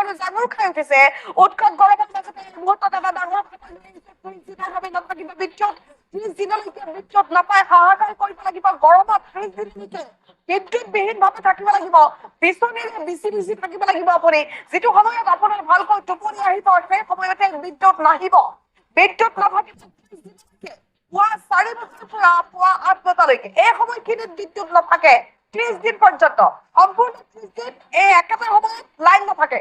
সকলো জাঙুৰ খাই উঠিছে। উৎকট গৰমৰ খবৰ লৈ আহিছে। ত্ৰিশ দিনৰ বাবে নাথাকিব বিদ্যুৎ ত্ৰিশ দিনলৈকে বিদ্যুৎ নাপায় হাহাকাৰ কৰিব লাগিব গৰমত ত্ৰিশ দিনলৈকে বিদ্যুৎ নাথাকে। ত্ৰিশ দিন পৰ্যন্ত। সম্পূৰ্ণ ত্ৰিশ দিন এই একেটা সময়ত লাইন নাথাকে।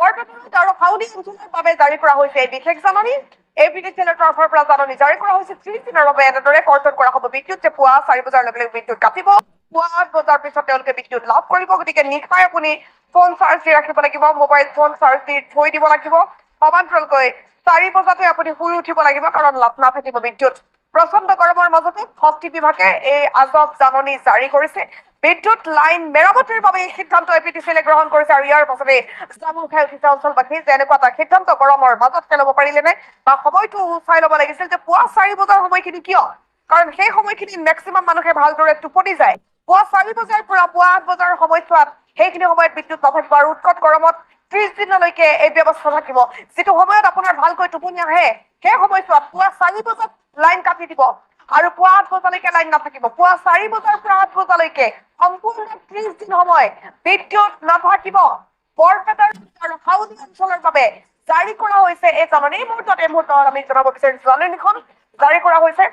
বৰপেটাত আৰু হাউলি অঞ্চলৰ বাবে জাৰি কৰা হৈছে এই বিশেষ জাননী এ পি ডি চিলৰ তৰফৰ পৰা জাননী জাৰি কৰা হৈছে ত্ৰিশ দিনৰ বাবে এনেদৰে কৰ্তন কৰা হ'ব বিদ্যুৎ যে পুৱা চাৰি বজাৰ লগে লগে বিদ্যুৎ কাটিব পুৱা আঠ বজাৰ পিছত তেওঁলোকে বিদ্যুৎ লাভ কৰিব গতিকে নিশাই আপুনি ফোন চাৰ্জ দি ৰাখিব লাগিব মোবাইল ফোন চাৰ্জ দি থৈ দিব লাগিব সমান্তৰালকৈ চাৰি বজাতে আপুনি শুই উঠিব লাগিব কাৰণ লাভ নাথাকিব বিদ্যুৎ প্ৰচণ্ড গৰমৰ মাজতে শক্তি বিভাগে এই আজব জাননী জাৰি কৰিছে বিদ্যুৎ লাইন মেৰামতিৰ বাবে এই সিদ্ধান্ত এ পি টি চিলে গ্ৰহণ কৰিছে আৰু ইয়াৰ পাছতে জামু খাই উঠিছে অঞ্চলবাসী যে এনেকুৱা এটা সিদ্ধান্ত গৰমৰ মাজতে ল'ব পাৰিলে নে? বা সময়টো চাই ল'ব লাগিছিল যে পুৱা চাৰি বজাৰ সময়খিনি কিয়? কাৰণ সেই সময়খিনি মেক্সিমাম মানুহে ভালদৰে টোপনি যায়। পুৱা চাৰি বজাৰ পৰা পুৱা আঠ বজাৰ সময়ছোৱাত সেইখিনি সময়ত বিদ্যুৎ নাথাকিব আৰু উৎকট গৰমত ত্ৰিশ দিনলৈকে এই ব্যৱস্থা থাকিব। যিটো সময়ত আপোনাৰ ভালকৈ টোপনি আহে সেই সময়ছোৱাত পুৱা চাৰি বজাত লাইন কাটি দিব। আৰু পুৱা আঠ বজালৈকে লাইন নাথাকিব। পুৱা চাৰি বজাৰ পৰা আঠ বজালৈকে সম্পূৰ্ণ ত্ৰিশ দিন সময় বিদ্যুৎ নাথাকিব। বৰপেটাৰ আৰু হাউলি অঞ্চলৰ বাবে জাৰি কৰা হৈছে এই জাননী। এই মুহূৰ্তত এই মুহূৰ্তত আমি জনাব বিচাৰিছো জাননীখন জাৰি কৰা হৈছে।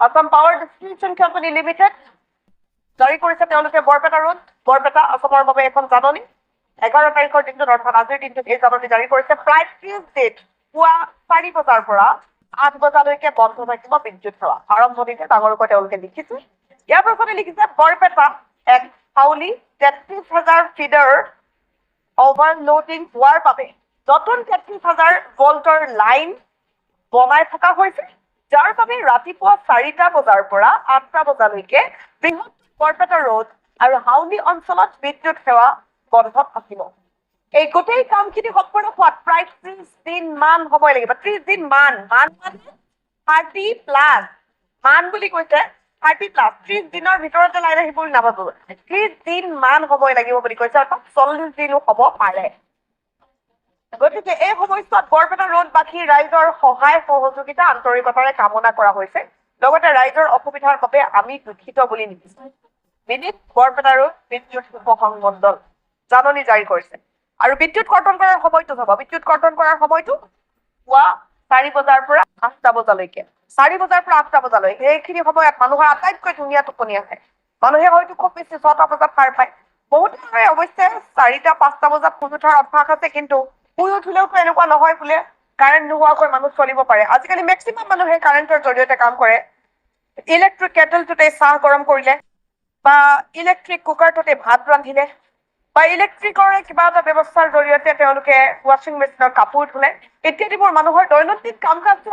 Assam power distribution company limited জাৰি কৰিছে তেওঁলোকে বৰপেটা ৰোড বৰপেটা অসমৰ বাবে এখন জাননী। এঘাৰ তাৰিখৰ দিনটোত অৰ্থাৎ আজিৰ দিনটোত এই জাননী জাৰি কৰিছে। প্ৰায় ত্ৰিশ দিন পুৱা চাৰি বজাৰ পৰা আঠ বন্ধ থাকিব বিদ্যুৎ সেৱা। আৰম্ভণিতে ডাঙৰকৈ তেওঁলোকে লিখিছে। ইয়াৰ পাছতে লিখিছে বৰপেটা এক হাউলি তেত্ৰিশ হাজাৰ ফিডাৰ অভাৰলোডিং হোৱাৰ বাবে নতুন তেত্ৰিশ হাজাৰ ভল্টৰ লাইন বনাই থকা হৈছে। যাৰ বাবে ৰাতিপুৱা চাৰিটা বজাৰ পৰা আঠটা বজালৈকে বৃহৎ বৰপেটা ৰোড আৰু হাউলি অঞ্চলত বিদ্যুৎ সেৱা বন্ধ থাকিব। এই গোটেই কামখিনি সম্পূৰ্ণ হোৱাত প্ৰায় ত্ৰিশ দিন মান সময় লাগিব। ত্ৰিশ দিন মান মান মানে থাৰ্টি প্লাছ মান বুলি কৈছে থাৰ্টি প্লাছ ত্ৰিশ দিনৰ ভিতৰতে লাইন আহিব বুলি নাভাবো। ত্ৰিশ দিন মান সময় লাগিব বুলি কৈছে অৰ্থাৎ চল্লিশ দিনো হ'ব পাৰে। গতিকে এই সময়ছোৱাত বৰপেটা ৰোডবাসী ৰাইজৰ সহায় সহযোগিতা আন্তৰিকতাৰে কামনা কৰা হৈছে। লগতে ৰাইজৰ অসুবিধাৰ বাবে আমি দুখিত বুলি লিখিছো মিনিট বৰপেটা ৰোড বিদ্যুৎ উপসংমণ্ডল। জাননী জাৰি কৰিছে। আৰু বিদ্যুৎ কৰ্তন কৰাৰ সময়টো চাব বিদ্যুৎ কৰ্তন কৰাৰ সময়টো পুৱা চাৰি বজাৰ পৰা আঠটা বজালৈকে। চাৰি বজাৰ পৰা আঠটা বজালৈ। সেইখিনি সময়ত মানুহৰ আটাইতকৈ ধুনীয়া টোপনি আহে। মানুহে হয়তো খুব বেছি ছটা বজাত সাৰ পায়। বহুতে অৱশ্যে চাৰিটা পাঁচটা বজাত শুই উঠাৰ অভ্যাস আছে কিন্তু শুই উঠিলেওতো এনেকুৱা নহয় বোলে কাৰেণ্ট নোহোৱাকৈ মানুহ চলিব পাৰে। আজিকালি মেক্সিমাম মানুহে কাৰেণ্টৰ জৰিয়তে কাম কৰে। ইলেক্ট্ৰিক কেটেলটোতে চাহ গৰম কৰিলে বা ইলেক্ট্ৰিক কুকাৰটোতে ভাত ৰান্ধিলে। বা ইলেক্ট্ৰিকৰে কিবা এটা ব্যৱস্থাৰ জৰিয়তে তেওঁলোকে ৱাশ্বিং মেচিনৰ কাপোৰ ধুলে ইত্যাদিবোৰ মানুহৰ দৈনন্দিন কাম কাজটো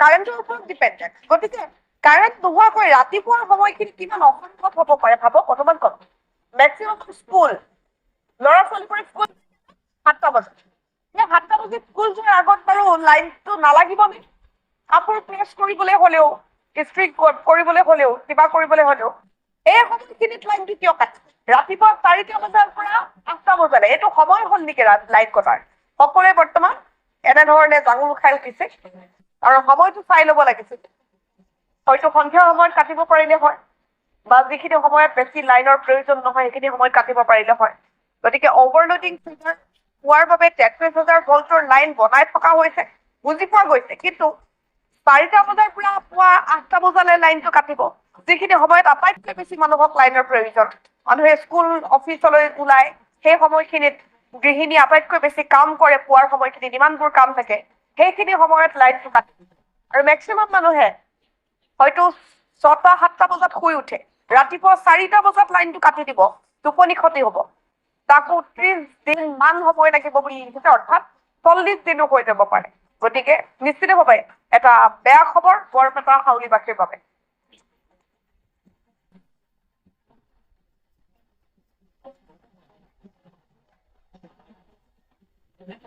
কাৰেণ্টৰ ওপৰত ডিপেণ্ডেণ্ট গতিকে কাৰেণ্ট নোহোৱাকৈ ৰাতিপুৱাৰ সময়খিনি কিমান অসম্ভৱ হ'ব পাৰে ভাবক অনুমান কৰক মেক্সিমাম স্কুল ল'ৰা ছোৱালীবোৰে স্কুল সাতটা বজাত সেই সাতটা বজাত স্কুল যোৱাৰ আগত বাৰু লাইনটো নালাগিব নে কাপোৰ প্ৰেছ কৰিবলৈ হ'লেও ক- কৰিবলৈ হ'লেও কিবা কৰিবলৈ হ'লেও এই সময়খিনিত লাইনটো কিয় কাটে ৰাতিপুৱা চাৰিটা বজাৰ পৰা আঠটা বজালৈ। এইটো সময় হ'ল নেকি লাইট কটাৰ? সকলোৱে বৰ্তমান এনেধৰণে জাঙুৰ খাই উঠিছে। আৰু সময়টো চাই ল'ব লাগিছিল। হয়তো সন্ধিয়া সময়ত কাটিব পাৰিলে হয় বা যিখিনি সময়ত বেছি লাইনৰ প্ৰয়োজন নহয় সেইখিনি সময়ত কাটিব পাৰিলে হয়। গতিকে অভাৰলোডিং ফিগাৰ হোৱাৰ বাবে তেত্ৰিশ হাজাৰ ভল্টৰ লাইন বনাই থকা হৈছে বুজি পোৱা গৈছে। কিন্তু চাৰিটা বজাৰ পৰা পুৱা আঠটা বজালৈ লাইনটো কাটিব। যিখিনি সময়ত আটাইতকৈ বেছি মানুহক লাইনৰ প্ৰয়োজন মানুহে স্কুল অফিচলৈ ওলাই সেই সময়খিনিত গৃহিণী আটাইতকৈ বেছি কাম কৰে পুৱাৰ সময়খিনিত ইমানবোৰ কাম থাকে সেইখিনি সময়ত লাইনটো কাটিব আৰু মেক্সিমাম মানুহে হয়তো ছটা সাতটা বজাত শুই উঠে ৰাতিপুৱা চাৰিটা বজাত লাইনটো কাটি দিব টোপনি ক্ষতি হ'ব। তাকো ত্ৰিশ দিন মান সময় লাগিব বুলি লিখিছে অৰ্থাৎ চল্লিশ দিনো হৈ যাব পাৰে। গতিকে নিশ্চিতভাৱে এটা বেয়া খবৰ বৰপেটা হাউলিবাসীৰ বাবে।